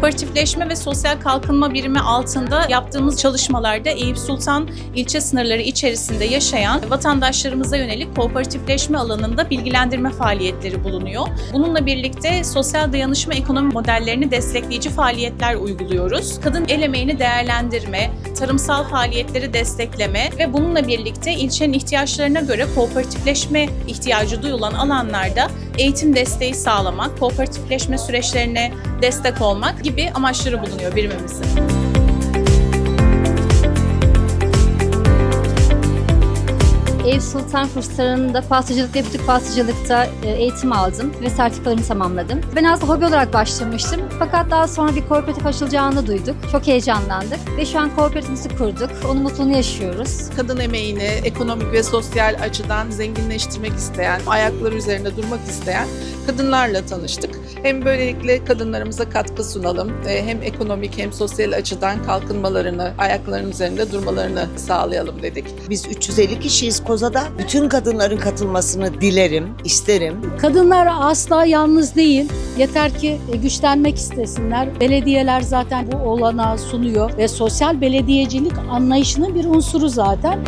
Kooperatifleşme ve sosyal kalkınma birimi altında yaptığımız çalışmalarda Eyüp Sultan ilçe sınırları içerisinde yaşayan vatandaşlarımıza yönelik kooperatifleşme alanında bilgilendirme faaliyetleri bulunuyor. Bununla birlikte sosyal dayanışma ekonomi modellerini destekleyici faaliyetler uyguluyoruz. Kadın el emeğini değerlendirme, tarımsal faaliyetleri destekleme ve bununla birlikte ilçenin ihtiyaçlarına göre kooperatifleşme ihtiyacı duyulan alanlarda eğitim desteği sağlamak, kooperatifleşme süreçlerine destek olmak gibi amaçları bulunuyor birimimizin. Ev Sultan kurslarında pastacılık ve butik pastacılıkta e, eğitim aldım ve sertifikalarımı tamamladım. Ben aslında hobi olarak başlamıştım fakat daha sonra bir kooperatif açılacağını duyduk. Çok heyecanlandık ve şu an kooperatifimizi kurduk. Onun mutluluğunu yaşıyoruz. kadın emeğini ekonomik ve sosyal açıdan zenginleştirmek isteyen, ayakları üzerinde durmak isteyen kadınlarla tanıştık. Hem böylelikle kadınlarımıza katkı sunalım, e, hem ekonomik hem sosyal açıdan kalkınmalarını, ayaklarının üzerinde durmalarını sağlayalım dedik. Biz 350 kişiyiz Koza'da. Bütün kadınların katılmasını dilerim, isterim. Kadınlar asla yalnız değil. Yeter ki e, güçlenmek istesinler. Belediyeler zaten bu olanağı sunuyor ve sosyal belediyecilik anlayışının bir unsuru zaten.